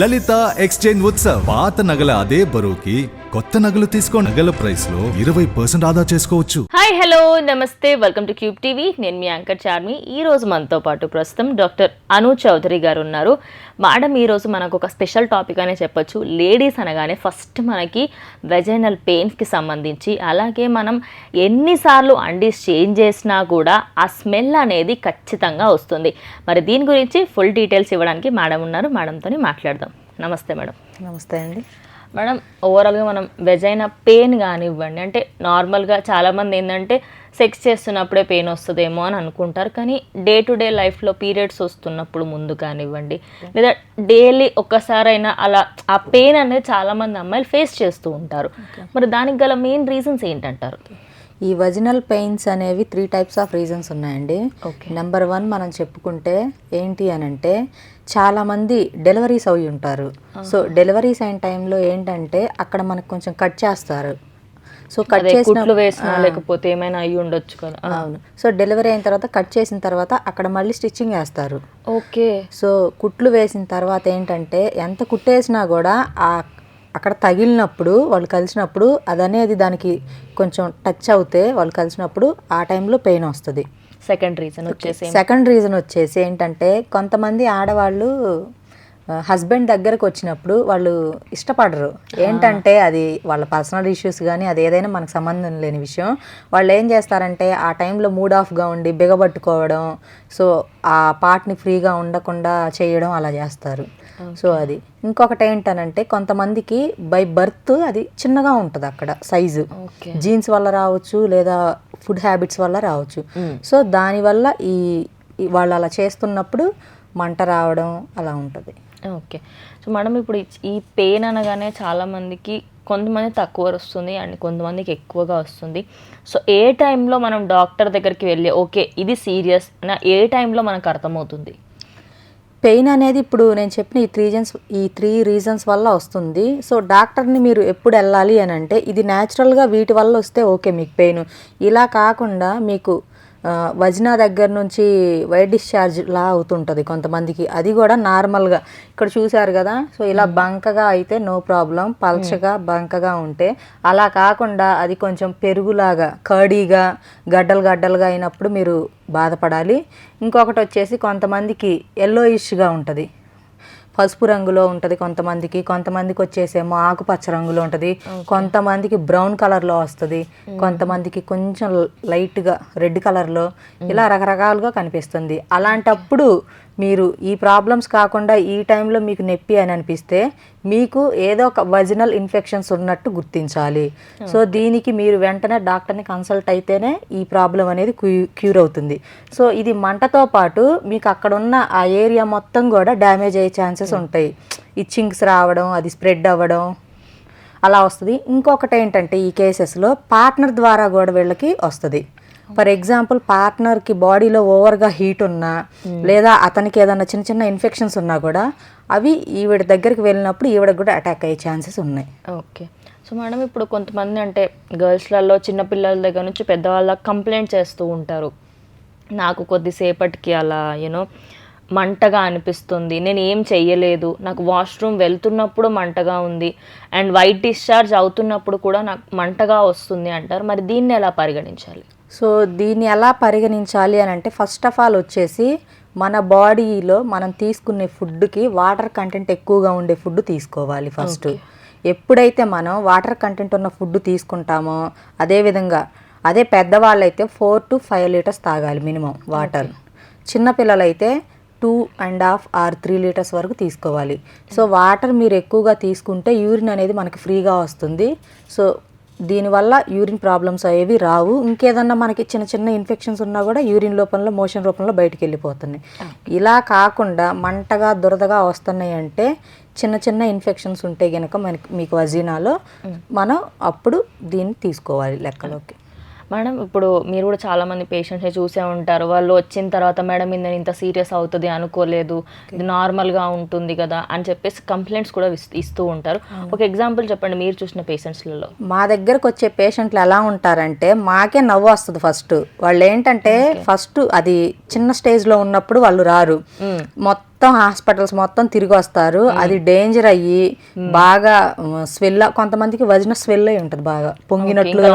లలిత exchange Utsav. పాత నగల అదే బరువుకి కొత్త నగలు తీసుకో నగల ప్రైస్లో ఇరవై పర్సెంట్ ఆదా చేసుకోవచ్చు. హాయ్ హలో నమస్తే వెల్కమ్ టు క్యూబ్ టీవీ నేను మీ యాంకర్ చార్మి. ఈ రోజు మనతో పాటు ప్రస్తుతం డాక్టర్ అను చౌదరి గారు ఉన్నారు. మేడం ఈరోజు మనకు ఒక స్పెషల్ టాపిక్ అనే చెప్పొచ్చు. లేడీస్ అనగానే ఫస్ట్ మనకి వెజైనల్ పెయిన్స్కి సంబంధించి అలాగే మనం ఎన్నిసార్లు అండీస్ చేంజ్ చేసినా కూడా ఆ స్మెల్ అనేది ఖచ్చితంగా వస్తుంది. మరి దీని గురించి ఫుల్ డీటెయిల్స్ ఇవ్వడానికి మేడం ఉన్నారు. మేడంతో మాట్లాడదాం. నమస్తే మేడం. నమస్తే అండి. మేడం ఓవరాల్గా మనం వెజైన పెయిన్ కానివ్వండి అంటే నార్మల్గా చాలామంది ఏంటంటే సెక్స్ చేస్తున్నప్పుడే పెయిన్ వస్తుందేమో అని అనుకుంటారు కానీ డే టు డే లైఫ్లో పీరియడ్స్ వస్తున్నప్పుడు ముందు కానివ్వండి లేదా డైలీ ఒక్కసారైనా అలా ఆ పెయిన్ అనేది చాలామంది అమ్మాయిలు ఫేస్ చేస్తూ ఉంటారు. మరి దానికి గల మెయిన్ రీజన్స్ ఏంటంటారు? ఈ వజినల్ పెయిన్స్ అనేవి త్రీ టైప్స్ ఆఫ్ రీజన్స్ ఉన్నాయండి. నెంబర్ వన్ మనం చెప్పుకుంటే ఏంటి అని అంటే చాలా మంది డెలివరీస్ అవి ఉంటారు. సో డెలివరీస్ అయిన టైంలో ఏంటంటే అక్కడ మనకు కొంచెం కట్ చేస్తారు. సో కట్ చేసిన వేసినా లేకపోతే ఏమైనా అయ్యి ఉండొచ్చు కదా. అవును. సో డెలివరీ అయిన తర్వాత కట్ చేసిన తర్వాత అక్కడ మళ్ళీ స్టిచ్చింగ్ వేస్తారు. ఓకే సో కుట్లు వేసిన తర్వాత ఏంటంటే ఎంత కుట్టేసినా కూడా ఆ అక్కడ తగిలినప్పుడు వాళ్ళు కలిసినప్పుడు అదనేది దానికి కొంచెం టచ్ అవుతే వాళ్ళు కలిసినప్పుడు ఆ టైంలో పెయిన్ వస్తుంది. సెకండ్ రీజన్ వచ్చేసి సెకండ్ రీజన్ వచ్చేసి ఏంటంటే కొంతమంది ఆడవాళ్ళు హస్బెండ్ దగ్గరకు వచ్చినప్పుడు వాళ్ళు ఇష్టపడరు. ఏంటంటే అది వాళ్ళ పర్సనల్ ఇష్యూస్ కానీ అది ఏదైనా మనకు సంబంధం లేని విషయం. వాళ్ళు ఏం చేస్తారంటే ఆ టైంలో మూడ్ ఆఫ్గా ఉండి బిగబట్టుకోవడం సో ఆ పార్ట్ని ఫ్రీగా ఉండకుండా చేయడం అలా చేస్తారు. సో అది. ఇంకొకటి ఏంటనంటే కొంతమందికి బై బర్త్ అది చిన్నగా ఉంటుంది అక్కడ సైజు. జీన్స్ వల్ల రావచ్చు లేదా ఫుడ్ హ్యాబిట్స్ వల్ల రావచ్చు. సో దానివల్ల ఈ వాళ్ళు అలా చేస్తున్నప్పుడు మంట రావడం అలా ఉంటుంది. ఓకే. సో మేడం ఇప్పుడు ఈ- పెయిన్ అనగానే చాలామందికి కొంతమంది తక్కువ వస్తుంది అండ్ కొంతమందికి ఎక్కువగా వస్తుంది. సో ఏ టైంలో మనం డాక్టర్ దగ్గరికి వెళ్ళి ఓకే ఇది సీరియస్ నా ఏ టైంలో మనకు అర్థమవుతుంది? పెయిన్ అనేది ఇప్పుడు నేను చెప్పిన ఈ త్రీ రీజన్స్ ఈ త్రీ రీజన్స్ వల్ల వస్తుంది. సో డాక్టర్ని మీరు ఎప్పుడు వెళ్ళాలి అని అంటే ఇది న్యాచురల్గా వీటి వల్ల వస్తే ఓకే మీకు పెయిన్. ఇలా కాకుండా మీకు వజ్నా దగ్గర నుంచి వైట్ డిశ్చార్జ్ లా అవుతుంటుంది కొంతమందికి. అది కూడా నార్మల్గా ఇక్కడ చూశారు కదా? సో ఇలా బంకగా అయితే నో ప్రాబ్లం పల్చగా బంకగా ఉంటే అలా కాకుండా అది కొంచెం పెరుగులాగా కర్డీగా గడ్డలు గడ్డలుగా అయినప్పుడు మీరు బాధపడాలి. ఇంకొకటి వచ్చేసి కొంతమందికి ఎల్లో ఇష్గా ఉంటుంది. పసుపు రంగులో ఉంటుంది కొంతమందికి కొంతమందికి వచ్చేసేమో ఆకుపచ్చ రంగులో ఉంటుంది కొంతమందికి బ్రౌన్ కలర్లో వస్తుంది కొంతమందికి కొంచెం లైట్గా రెడ్ కలర్లో ఇలా రకరకాలుగా కనిపిస్తుంది. అలాంటప్పుడు మీరు ఈ ప్రాబ్లమ్స్ కాకుండా ఈ టైంలో మీకు నొప్పి అని అనిపిస్తే మీకు ఏదో ఒక వజినల్ ఇన్ఫెక్షన్స్ ఉన్నట్టు గుర్తించాలి. సో దీనికి మీరు వెంటనే డాక్టర్ని కన్సల్ట్ అయితేనే ఈ ప్రాబ్లం అనేది క్యూ- క్యూర్ అవుతుంది. సో ఇది మంటతో పాటు మీకు అక్కడ ఉన్న ఆ ఏరియా మొత్తం కూడా డ్యామేజ్ అయ్యే ఛాన్సెస్ ఉంటాయి. ఇచ్చింగ్స్ రావడం అది స్ప్రెడ్ అవ్వడం అలా వస్తుంది. ఇంకొకటి ఏంటంటే ఈ కేసెస్లో పార్ట్నర్ ద్వారా కూడా వీళ్ళకి వస్తుంది. ఫర్ ఎగ్జాంపుల్ పార్ట్నర్కి బాడీలో ఓవర్గా హీట్ ఉన్నా లేదా అతనికి ఏదైనా చిన్న చిన్న ఇన్ఫెక్షన్స్ ఉన్నా కూడా అవి ఈవిడ దగ్గరికి వెళ్ళినప్పుడు ఈవిడకి కూడా అటాక్ అయ్యే ఛాన్సెస్ ఉన్నాయి. ఓకే. సో మేడం ఇప్పుడు కొంతమంది అంటే గర్ల్స్లలో చిన్నపిల్లల దగ్గర నుంచి పెద్దవాళ్ళ కంప్లైంట్ చేస్తూ ఉంటారు. నాకు కొద్దిసేపటికి అలా యూనో మంటగా అనిపిస్తుంది. నేను ఏం చెయ్యలేదు. నాకు వాష్రూమ్ వెళ్తున్నప్పుడు మంటగా ఉంది. అండ్ వైట్ డిశ్చార్జ్ అవుతున్నప్పుడు కూడా నాకు మంటగా వస్తుంది అంటారు. మరి దీన్ని ఎలా పరిగణించాలి? సో దీన్ని ఎలా పరిగణించాలి అని అంటే ఫస్ట్ ఆఫ్ ఆల్ వచ్చేసి మన బాడీలో మనం తీసుకునే ఫుడ్కి వాటర్ కంటెంట్ ఎక్కువగా ఉండే ఫుడ్ తీసుకోవాలి ఫస్ట్. ఎప్పుడైతే మనం వాటర్ కంటెంట్ ఉన్న ఫుడ్ తీసుకుంటామో అదేవిధంగా అదే పెద్దవాళ్ళైతే ఫోర్ టు ఫైవ్ లీటర్స్ తాగాలి minimum water. చిన్నపిల్లలైతే two and half or three litres వరకు తీసుకోవాలి. సో వాటర్ మీరు ఎక్కువగా తీసుకుంటే యూరిన్ అనేది మనకి ఫ్రీగా వస్తుంది. సో దీనివల్ల యూరిన్ ప్రాబ్లమ్స్ అయ్యేవి రావు. ఇంకేదన్నా మనకి చిన్న చిన్న ఇన్ఫెక్షన్స్ ఉన్నా కూడా యూరిన్ రూపంలో మోషన్ రూపంలో బయటికి వెళ్ళిపోతున్నాయి ఇలా కాకుండా మంటగా దురదగా వస్తున్నాయి అంటే చిన్న చిన్న ఇన్ఫెక్షన్స్ ఉంటే గనక మనకి మీకు వజీనాలో మనం అప్పుడు దీన్ని తీసుకోవాలి లెక్కలోకి. మేడం ఇప్పుడు మీరు కూడా చాలా మంది పేషెంట్స్ చూసే ఉంటారు. వాళ్ళు వచ్చిన తర్వాత మేడం ఇది నేను ఇంత సీరియస్ అవుతుంది అనుకోలేదు. ఇది నార్మల్గా ఉంటుంది కదా అని చెప్పేసి కంప్లైంట్స్ కూడా ఇస్- ఇస్తూ ఉంటారు. ఒక ఎగ్జాంపుల్ చెప్పండి. మీరు చూసిన పేషెంట్స్లలో మా దగ్గరకు వచ్చే పేషెంట్లు ఎలా ఉంటారంటే మాకే నవ్వు వస్తుంది ఫస్ట్ వాళ్ళు ఏంటంటే ఫస్ట్ అది చిన్న స్టేజ్లో ఉన్నప్పుడు వాళ్ళు రారు. మొత్తం మొత్తం హాస్పిటల్స్ మొత్తం తిరిగి వస్తారు. అది డేంజర్ అయ్యి బాగా స్వెల్ కొంతమందికి వజన స్వెల్ అయి ఉంటుంది బాగా.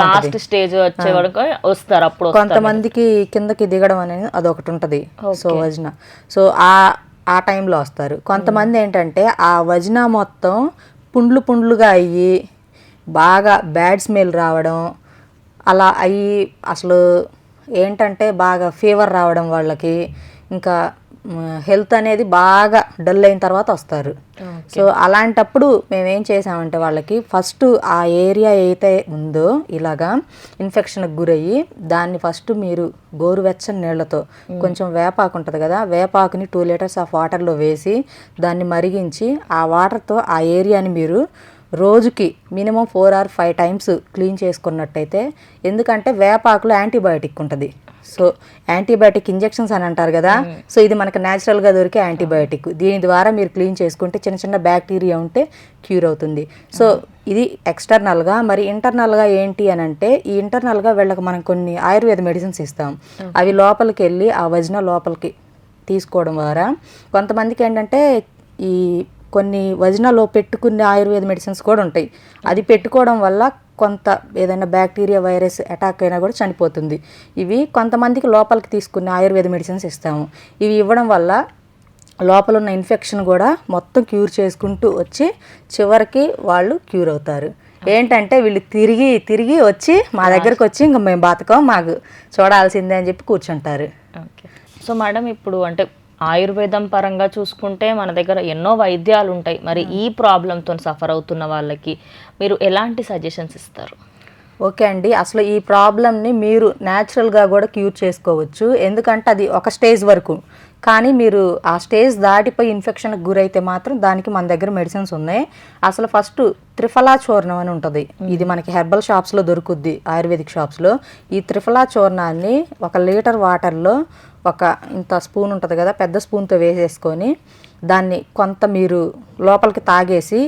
లాస్ట్ ఉంటుంది. స్టేజ్ వచ్చే వరకు వస్తారు అప్పుడు. కొంతమందికి కిందకి దిగడం అనేది అదొకటి ఉంటుంది. సో వజన. సో ఆ ఆ టైంలో వస్తారు. కొంతమంది ఏంటంటే ఆ వజన మొత్తం పుండ్లు పుండ్లుగా అయ్యి బాగా బ్యాడ్ స్మెల్ రావడం అలా అయ్యి అసలు ఏంటంటే బాగా ఫీవర్ రావడం వాళ్ళకి ఇంకా హెల్త్ అనేది బాగా డల్ అయిన తర్వాత వస్తారు. సో అలాంటప్పుడు మేము ఏం చేసామంటే వాళ్ళకి ఫస్ట్ ఆ ఏరియా అయితే ఉందో ఇలాగా ఇన్ఫెక్షన్కి గురయ్యి దాన్ని ఫస్ట్ మీరు గోరువెచ్చని నీళ్ళతో కొంచెం వేపాకు ఉంటుంది కదా వేపాకుని టూ లీటర్స్ ఆఫ్ వాటర్లో వేసి దాన్ని మరిగించి ఆ వాటర్తో ఆ ఏరియాని మీరు రోజుకి minimum four or five times clean చేసుకున్నట్టయితే ఎందుకంటే వేపాకులో యాంటీబయాటిక్ ఉంటుంది. సో యాంటీబయాటిక్ ఇంజెక్షన్స్ అని అంటారు కదా సో ఇది మనకు న్యాచురల్గా దొరికే యాంటీబయాటిక్. దీని ద్వారా మీరు క్లీన్ చేసుకుంటే చిన్న చిన్న బ్యాక్టీరియా ఉంటే క్యూర్ అవుతుంది. సో ఇది ఎక్స్టర్నల్గా మరి ఇంటర్నల్గా ఏంటి అని అంటే ఈ ఇంటర్నల్గా వీళ్ళకి మనం కొన్ని ఆయుర్వేద మెడిసిన్స్ ఇస్తాం. అవి లోపలికి వెళ్ళి ఆ వజన లోపలికి తీసుకోవడం ద్వారా కొంతమందికి ఏంటంటే ఈ కొన్ని వజనాలో పెట్టుకునే ఆయుర్వేద మెడిసిన్స్ కూడా ఉంటాయి. అది పెట్టుకోవడం వల్ల కొంత ఏదైనా బ్యాక్టీరియా వైరస్ అటాక్ అయినా కూడా చనిపోతుంది. ఇవి కొంతమందికి లోపలికి తీసుకునే ఆయుర్వేద మెడిసిన్స్ ఇస్తాము. ఇవి ఇవ్వడం వల్ల లోపల ఉన్న ఇన్ఫెక్షన్ కూడా మొత్తం క్యూర్ చేసుకుంటూ వచ్చి చివరికి వాళ్ళు క్యూర్ అవుతారు. ఏంటంటే వీళ్ళు తిరిగి తిరిగి వచ్చి మా దగ్గరకు వచ్చి ఇంకా మేము బతకం మాకు. చూడాల్సిందే అని చెప్పి కూర్చుంటారు. ఓకే. సో మేడం ఇప్పుడు అంటే ఆయుర్వేదం పరంగా చూసుకుంటే మన దగ్గర ఎన్నో వైద్యాలు ఉంటాయి మరి ఈ ప్రాబ్లంతో సఫర్ అవుతున్న వాళ్ళకి మీరు ఎలాంటి సజెషన్స్ ఇస్తారు? ఓకే అండి. అసలు ఈ ప్రాబ్లమ్ని మీరు న్యాచురల్గా కూడా క్యూర్ చేసుకోవచ్చు. ఎందుకంటే అది ఒక స్టేజ్ వరకు. కానీ మీరు ఆ స్టేజ్ దాటిపోయి ఇన్ఫెక్షన్కి గురైతే మాత్రం దానికి మన దగ్గర మెడిసిన్స్ ఉన్నాయి. అసలు ఫస్ట్ త్రిఫలా చూర్ణం అని ఉంటుంది. ఇది మనకి హెర్బల్ షాప్స్లో దొరుకుద్ది ఆయుర్వేదిక్ షాప్స్లో ఈ త్రిఫలా చూర్ణాన్ని ఒక లీటర్ వాటర్లో ఒక ఇంత స్పూన్ ఉంటుంది కదా పెద్ద స్పూన్తో వేసేసుకొని దాన్ని కొంత మీరు లోపలికి తాగేసి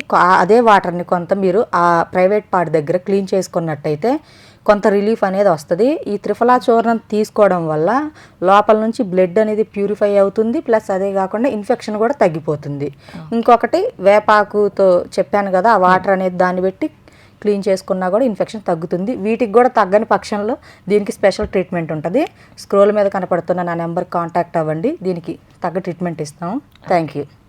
అదే వాటర్ని కొంత మీరు ఆ ప్రైవేట్ పార్ట్ దగ్గర క్లీన్ చేసుకున్నట్టయితే కొంత రిలీఫ్ అనేది వస్తుంది. ఈ త్రిఫలా చూర్ణం తీసుకోవడం వల్ల లోపల నుంచి బ్లడ్ అనేది ప్యూరిఫై అవుతుంది ప్లస్ అదే కాకుండా ఇన్ఫెక్షన్ కూడా తగ్గిపోతుంది. ఇంకొకటి వేపాకుతో చెప్పాను కదా ఆ వాటర్ అనేది దాన్ని పెట్టి క్లీన్ చేసుకున్నా కూడా ఇన్ఫెక్షన్ తగ్గుతుంది. వీటికి కూడా తగ్గని పక్షంలో దీనికి స్పెషల్ ట్రీట్మెంట్ ఉంటుంది. స్క్రోల్ మీద కనపడుతున్న నా నెంబర్ కాంటాక్ట్ అవ్వండి. దీనికి తగ్గ ట్రీట్మెంట్ ఇస్తాం. Thank you.